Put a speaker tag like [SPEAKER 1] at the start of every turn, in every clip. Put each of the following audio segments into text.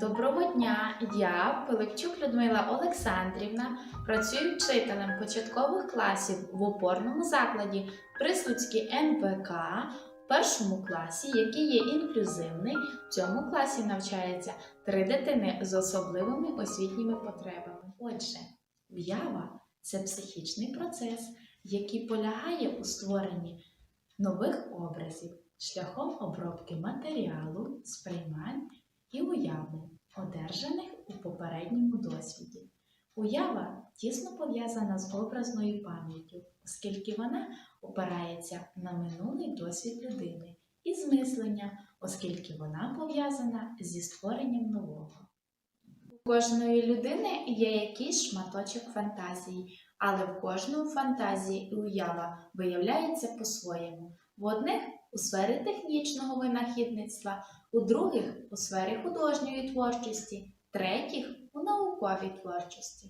[SPEAKER 1] Доброго дня! Я Пилипчук Людмила Олександрівна, працюю вчителем початкових класів в опорному закладі Прислуцький НПК в першому класі, який є інклюзивний. В цьому класі навчається три дитини з особливими освітніми потребами. Отже, в'ява це психічний процес, який полягає у створенні нових образів шляхом обробки матеріалу, сприймань і уявлень, одержаних у попередньому досвіді. Уява тісно пов'язана з образною пам'яттю, оскільки вона опирається на минулий досвід людини, і з мислення, оскільки вона пов'язана зі створенням нового. У кожної людини є якийсь шматочок фантазії, але в кожному фантазії і уява виявляється по-своєму. В одних у сфері технічного винахідництва, у других у сфері художньої творчості, третіх у науковій творчості.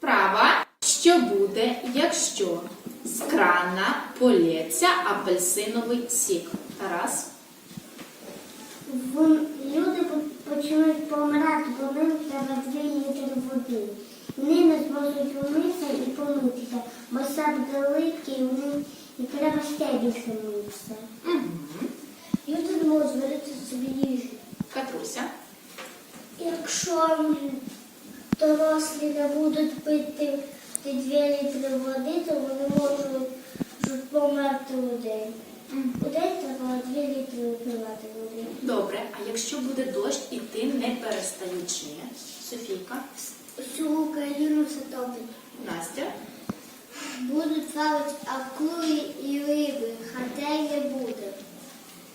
[SPEAKER 1] Права, що буде, якщо з крана полється апельсиновий сік. Тарас.
[SPEAKER 2] Вон- Люди по- почнуть помирати, бо ним треба дві літри води. Вони не зможуть умитися і помитися, бо сад великий, і вони і треба ще більше митися.
[SPEAKER 1] Угу.
[SPEAKER 2] Люди не можуть зварити собі їжу.
[SPEAKER 1] Катруся.
[SPEAKER 2] Якщо дорослі не будуть пити ті дві літри води, то вони можуть померти у день. У день треба дві літри випивати води.
[SPEAKER 1] Добре, а якщо буде дощ іти не перестаючи? Софійка.
[SPEAKER 2] Всю Україну затопить.
[SPEAKER 1] Настя.
[SPEAKER 2] Будуть плавати акули і риби, хатей не буде.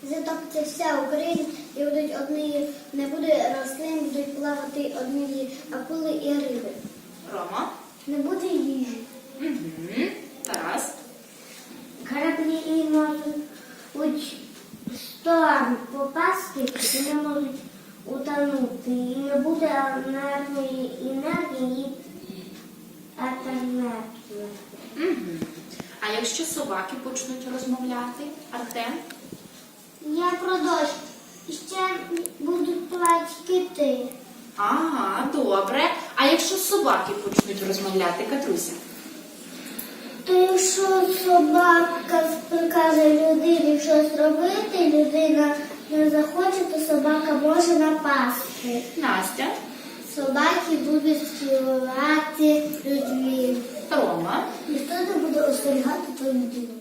[SPEAKER 2] Затопиться вся Україна і будуть одні, не буде рослин, будуть плавати одні акули і риби.
[SPEAKER 1] Рома.
[SPEAKER 2] Не буде їжі.
[SPEAKER 1] Угу. Тарас.
[SPEAKER 2] Кораблі і можуть у шторм попасти і не можуть утонути. І не буде енергії, енергії.
[SPEAKER 1] Угу. А якщо собаки почнуть розмовляти? Артем?
[SPEAKER 2] Я про дощ. Ще будуть плати кити.
[SPEAKER 1] Ага, добре. А якщо собаки почнуть розмовляти, Катруся?
[SPEAKER 2] То якщо собака прикаже людині щось робити, людина не захоче, то собака може напасти.
[SPEAKER 1] Настя,
[SPEAKER 2] Собаки будуть керувати людьми.
[SPEAKER 1] Рома.
[SPEAKER 2] Ніхто не буде остерігати твою людину.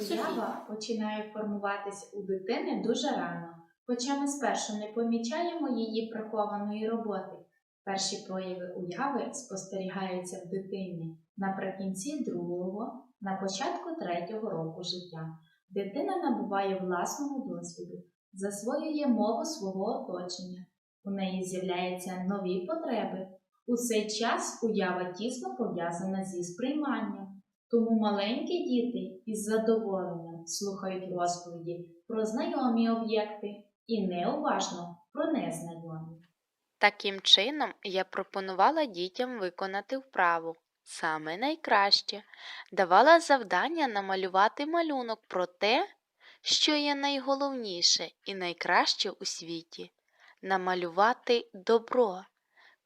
[SPEAKER 1] Уява починає формуватись у дитини дуже рано, хоча ми спершу не помічаємо її прихованої роботи. Перші прояви уяви спостерігаються в дитині наприкінці другого, на початку третього року життя. Дитина набуває власного досвіду, засвоює мову свого оточення. У неї з'являються нові потреби. У цей час уява тісно пов'язана зі сприйманням. Тому маленькі діти із задоволенням слухають розповіді про знайомі об'єкти і неуважно про незнайомі.
[SPEAKER 3] Таким чином, я пропонувала дітям виконати вправу саме найкраще, давала завдання намалювати малюнок про те, що є найголовніше і найкраще у світі намалювати добро.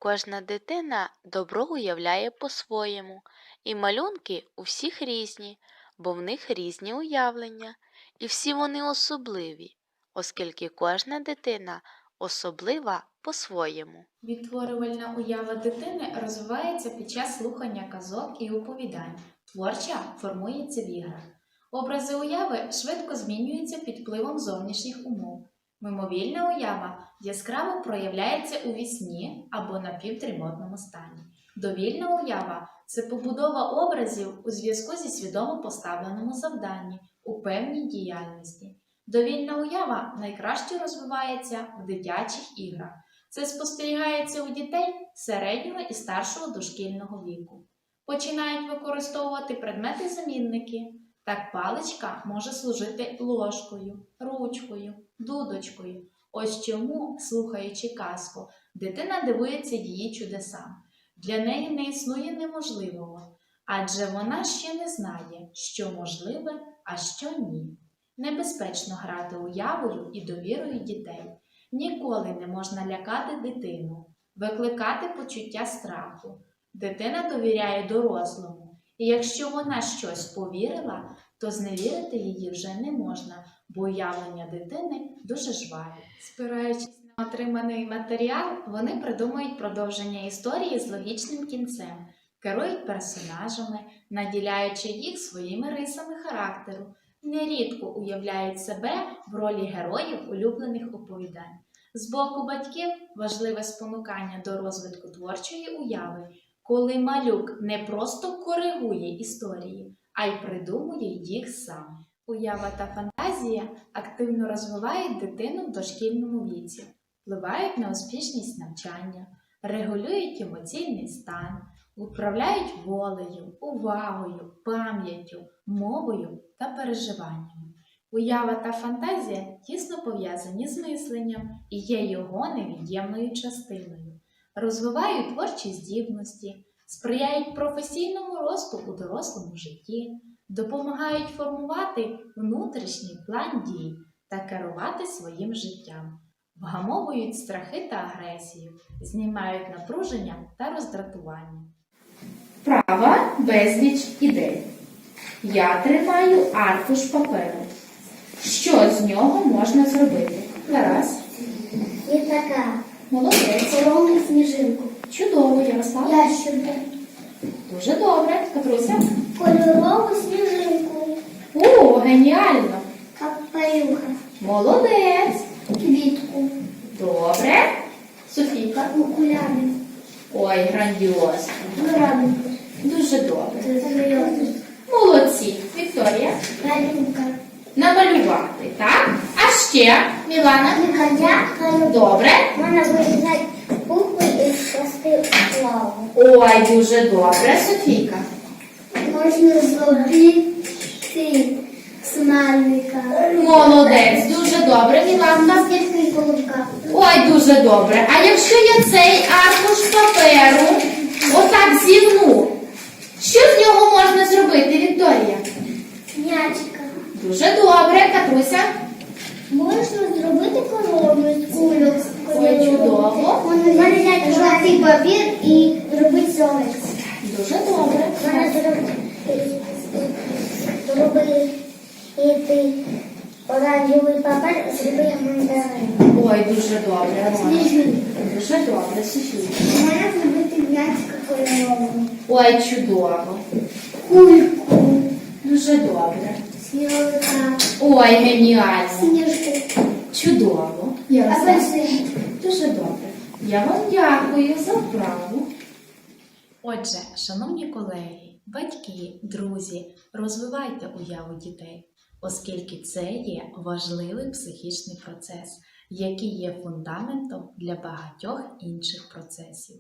[SPEAKER 3] Кожна дитина добро уявляє по-своєму, і малюнки у всіх різні, бо в них різні уявлення, і всі вони особливі, оскільки кожна дитина особлива по-своєму.
[SPEAKER 1] Відтворювальна уява дитини розвивається під час слухання казок і оповідань. Творча формується в. Образи уяви швидко змінюються під впливом зовнішніх умов. Мимовільна уява яскраво проявляється у вісні або напівдрімотному стані. Довільна уява це побудова образів у зв'язку зі свідомо поставленому завданні у певній діяльності. Довільна уява найкраще розвивається в дитячих іграх. Це спостерігається у дітей середнього і старшого дошкільного віку. Починають використовувати предмети-замінники. Так паличка може служити ложкою, ручкою, дудочкою. Ось чому, слухаючи казку, дитина дивується її чудесам. Для неї не існує неможливого, адже вона ще не знає, що можливе, а що ні. Небезпечно грати уявою і довірою дітей. Ніколи не можна лякати дитину, викликати почуття страху. Дитина довіряє дорослому, і якщо вона щось повірила, то зневірити її вже не можна, бо уявлення дитини дуже жваві. Спираючись на отриманий матеріал, вони придумують продовження історії з логічним кінцем, керують персонажами, наділяючи їх своїми рисами характеру, нерідко уявляють себе в ролі героїв улюблених оповідань. З боку батьків важливе спонукання до розвитку творчої уяви, коли малюк не просто коригує історії, а й придумує їх сам. Уява та фантазія активно розвивають дитину в дошкільному віці, впливають на успішність навчання, регулюють емоційний стан, управляють волею, увагою, пам'яттю, мовою та переживаннями. Уява та фантазія тісно пов'язані з мисленням і є його невід'ємною частиною, розвивають творчі здібності, сприяють професійному росту у дорослому житті, допомагають формувати внутрішній план дій та керувати своїм життям, вгамовують страхи та агресію, знімають напруження та роздратування. Права безліч ідей. Я тримаю аркуш паперу. Що з нього можна зробити? Гаразд.
[SPEAKER 2] І така.
[SPEAKER 1] Молодець.
[SPEAKER 2] Ящерку.
[SPEAKER 1] Дуже добре. Катруся.
[SPEAKER 2] Кольорову сніжинку.
[SPEAKER 1] О, геніально.
[SPEAKER 2] Капелюха.
[SPEAKER 1] Молодець.
[SPEAKER 2] Квітку.
[SPEAKER 1] Добре. Софійка.
[SPEAKER 2] Окуляри.
[SPEAKER 1] Ой, грандіозно.
[SPEAKER 2] Градинку.
[SPEAKER 1] Дуже добре.
[SPEAKER 2] Зв'язок.
[SPEAKER 1] Молодці. Вікторія.
[SPEAKER 2] Галюка.
[SPEAKER 1] Намалювати, так? А ще, Мілана. Добре.
[SPEAKER 2] Можна вирізати славу.
[SPEAKER 1] Ой, дуже добре, Софійка.
[SPEAKER 2] Можна зробити смайлика.
[SPEAKER 1] Молодець, дуже добре, Міланка. Ой, дуже добре. А якщо я цей аркуш паперу отак зівну, що з нього можна зробити, Вікторія?
[SPEAKER 2] М'ячика.
[SPEAKER 1] Дуже добре, Катруся.
[SPEAKER 2] Можна зробити корону з кульок.
[SPEAKER 1] Ой, чудово.
[SPEAKER 2] Можна жовтий папір і зробити сонечко.
[SPEAKER 1] Дуже добре.
[SPEAKER 2] Можна зробити зробити оранжевий папір, зробити мандарин.
[SPEAKER 1] Ой, дуже добре, Рона. Дуже добре, Софія.
[SPEAKER 2] Можна зробити м'ячика кольорового.
[SPEAKER 1] Ой, чудово.
[SPEAKER 2] Кульку.
[SPEAKER 1] Дуже добре.
[SPEAKER 2] Сніговика.
[SPEAKER 1] Ой, геніально.
[SPEAKER 2] Сніжку.
[SPEAKER 1] Чудово.
[SPEAKER 2] Апельсин.
[SPEAKER 1] Дуже добре. Я вам дякую за вправу. Отже, шановні колеги, батьки, друзі, розвивайте уяву дітей, оскільки це є важливий психічний процес, який є фундаментом для багатьох інших процесів.